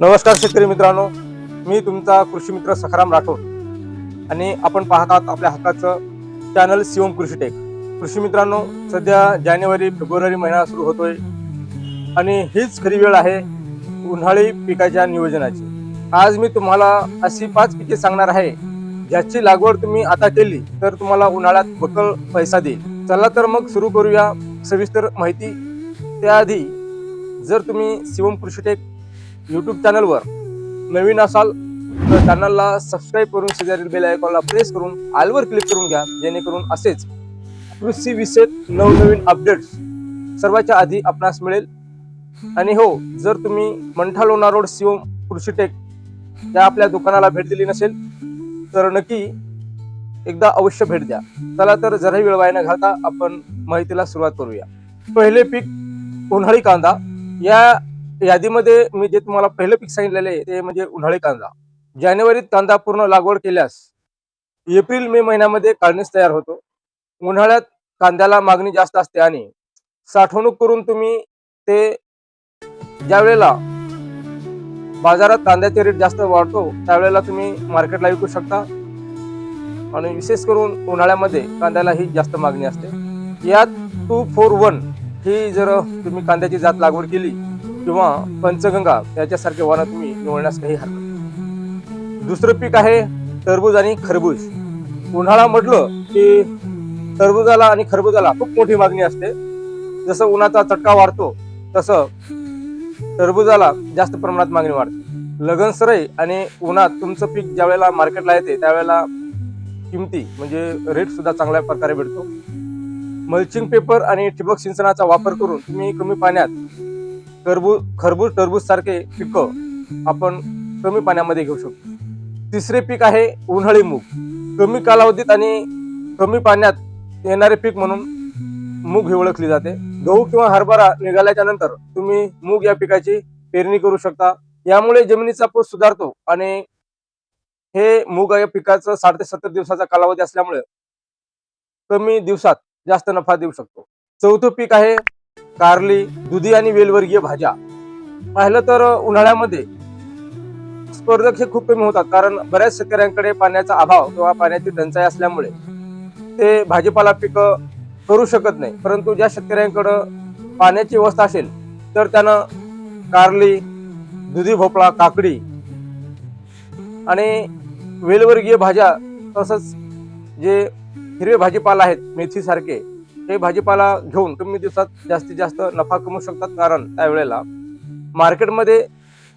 नमस्कार शेतकरी मित्रांनो. मी तुमचा कृषी मित्र सखाराम राठोड. आणि आपण पाहत आहात आपल्या हक्काचं चॅनल शिवम कृषी टेक कृषी मित्रांनो सध्या जानेवारी फेब्रुवारी महिना सुरू होतोय. आणि हीच खरी वेळ आहे उन्हाळी पिकाच्या नियोजनाची. आज मी तुम्हाला अशी पाच पिके सांगणार आहे. ज्याची लागवड तुम्ही आता केली तर तुम्हाला उन्हाळ्यात बकल पैसा देईल. चला तर मग सुरू करूया सविस्तर माहिती. त्याआधी जर तुम्ही शिवम कृषी टेक यूट्यूब चॅनलवर नवीन असाल तर चॅनलला सबस्क्राईब करून शेजारील बेल आयकॉनला प्रेस करून आलवर क्लिक करून घ्या जेणेकरून असेच कृषी विषयक नवनवीन अपडेट्स सर्वाच्या आधी आपणास मिळेल. आणि हो जर तुम्ही मंठा लोणार रोड शिवम कृषी टेक या आपल्या दुकानाला भेट दिली नसेल तर नक्की एकदा अवश्य भेट द्या. चला तर जराही वेळ वाया न घालता आपण माहितीला सुरुवात करूया. पहिले पीक उन्हाळी कांदा. या यादीमध्ये मी जे तुम्हाला पहिलं पीक सांगितलेलं आहे ते म्हणजे उन्हाळी कांदा. जानेवारीत कांदा पूर्ण लागवड केल्यास एप्रिल मे महिन्यामध्ये काढणीस तयार होतो. उन्हाळ्यात कांद्याला मागणी जास्त असते आणि साठवणूक करून तुम्ही ते ज्या वेळेला बाजारात कांद्याचे रेट जास्त वाढतो त्यावेळेला तुम्ही मार्केटला विकू शकता. आणि विशेष करून उन्हाळ्यामध्ये कांद्याला ही जास्त मागणी असते. यात टू फोर वन ही जर तुम्ही कांद्याची जात लागवड केली किंवा पंचगंगा याच्यासारखे वाहनं तुम्ही निवडण्यास काही हरकत दुसरं पीक आहे टरबूज आणि खरबूज. उन्हाळा म्हटलं की टरबूजाला आणि खरबूजाला खूप मोठी मागणी असते. जसं उन्हाचा चटका वाढतो तसं टरबूजाला जास्त प्रमाणात मागणी वाढते. लगनसराई आणि उन्हात तुमचं पीक ज्या वेळेला मार्केटला येते त्यावेळेला किमती म्हणजे रेट सुद्धा चांगल्या प्रकारे भेटतो. मल्चिंग पेपर आणि ठिबक सिंचनाचा वापर करून तुम्ही कमी पाण्यात टरबूज खरबूज टरबूज सारखे पिकं आपण कमी पाण्यामध्ये घेऊ शकतो. तिसरे पीक आहे उन्हाळी मूग. कमी कालावधीत आणि कमी पाण्यात येणारे पीक म्हणून मूग ही ओळखली जाते. गहू किंवा हरभरा निघाल्याच्या नंतर तुम्ही मूग या पिकाची पेरणी करू शकता. यामुळे जमिनीचा पोत सुधारतो आणि हे मूग या पिकाचं साठ ते सत्तर दिवसाचा कालावधी असल्यामुळे कमी दिवसात जास्त नफा देऊ शकतो. चौथं पीक आहे कारली दुधी आणि वेलवर्गीय भाज्या. पाहिलं तर उन्हाळ्यामध्ये स्पर्धक हे खूप कमी होतात कारण बऱ्याच शेतकऱ्यांकडे पाण्याचा अभाव किंवा पाण्याची टंचाई असल्यामुळे ते भाजीपाला पिकं करू शकत नाही. परंतु ज्या शेतकऱ्यांकडं पाण्याची व्यवस्था असेल तर त्यानं कारली दुधी भोपळा काकडी आणि वेलवर्गीय भाज्या तसंच जे हिरवे भाजीपाला आहेत मेथीसारखे हे भाजीपाला घेऊन तुम्ही दिवसात जास्तीत जास्त नफा कमवू शकतात. कारण त्यावेळेला मार्केटमध्ये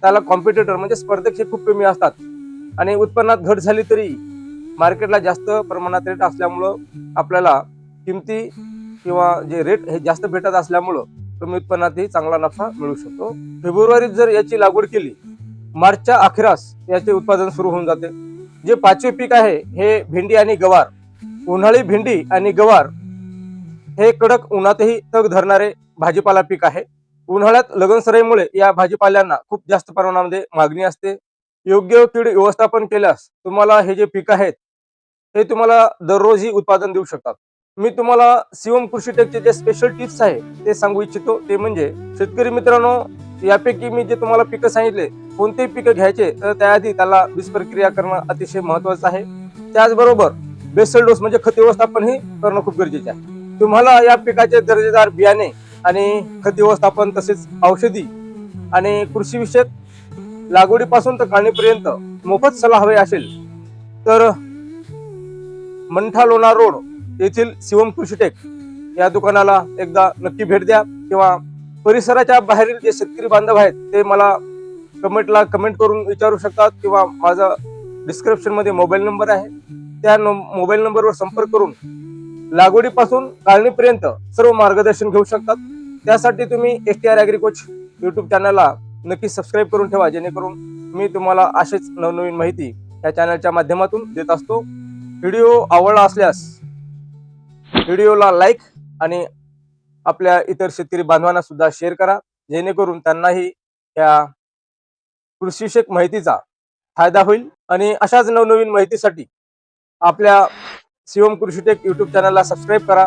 त्याला कॉम्पिटिटर म्हणजे स्पर्धक हे खूप कमी असतात. आणि उत्पन्नात घट झाली तरी मार्केटला जास्त प्रमाणात रेट असल्यामुळं आपल्याला किमती किंवा जे रेट हे जास्त भेटत असल्यामुळं कमी उत्पन्नातही चांगला नफा मिळू शकतो. फेब्रुवारीत जर याची लागवड केली मार्चच्या अखेरास याचे उत्पादन सुरू होऊन जाते. जे पाचवे पीक आहे हे भेंडी आणि गवार. उन्हाळी भेंडी आणि गवार हे कडक उन्हातही तग धरणारे भाजीपाला पीक आहे. उन्हाळ्यात लगनसराईमुळे या भाजीपाल्यांना खूप जास्त प्रमाणामध्ये मागणी असते. योग्य कीड व्यवस्थापन केल्यास तुम्हाला हे जे पीक आहेत हे तुम्हाला दररोजही उत्पादन देऊ शकतात. मी तुम्हाला शिवम कृषी टेकचे जे स्पेशल टिप्स आहे ते सांगू इच्छितो. ते म्हणजे शेतकरी मित्रांनो यापैकी मी जे तुम्हाला पिकं सांगितले कोणतेही पिकं घ्यायचे तर त्याआधी त्याला बीज प्रक्रिया करणं अतिशय महत्वाचं आहे. त्याचबरोबर बेसल डोस म्हणजे खत व्यवस्थापन ही करणं खूप गरजेचे आहे. तुम्हाला या पिकाचे दर्जेदार बियाणे आणि खत व्यवस्थापन तसेच औषधी आणि कृषी विषयक लागवडीपासून तर काढणीपर्यंत मोफत सल्ला हवे असेल तर मंठा लोणार रोड येथील शिवम कृषी टेक या दुकानाला एकदा नक्की भेट द्या किंवा परिसराच्या बाहेरील जे शेतकरी बांधव आहेत ते मला कमेंटला कमेंट करून विचारू शकतात किंवा माझा डिस्क्रिप्शनमध्ये मोबाईल नंबर आहे. त्या मोबाईल नंबरवर संपर्क करून लागवडीपासून काढणीपर्यंत सर्व मार्गदर्शन घेऊ शकतात. त्यासाठी तुम्ही एस टी आर अॅग्रिकोच युट्यूब चॅनलला नक्की सबस्क्राईब करून ठेवा जेणेकरून मी तुम्हाला अशीच नवनवीन माहिती या चॅनलच्या माध्यमातून देत असतो. व्हिडिओ आवडला असल्यास व्हिडिओला लाईक आणि आपल्या इतर शेतकरी बांधवांना सुद्धा शेअर करा. जेणेकरून त्यांनाही या कृषीविषयक माहितीचा फायदा होईल आणि अशाच नवनवीन माहितीसाठी आपल्या शिवम कृषीटेक युट्यूब चॅनलला सबस्क्राईब करा.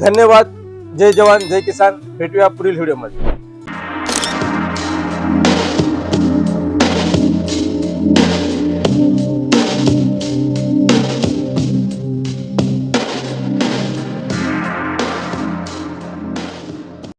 धन्यवाद. जय जवान जय किसान. भेटूया पुढील व्हिडिओमध्ये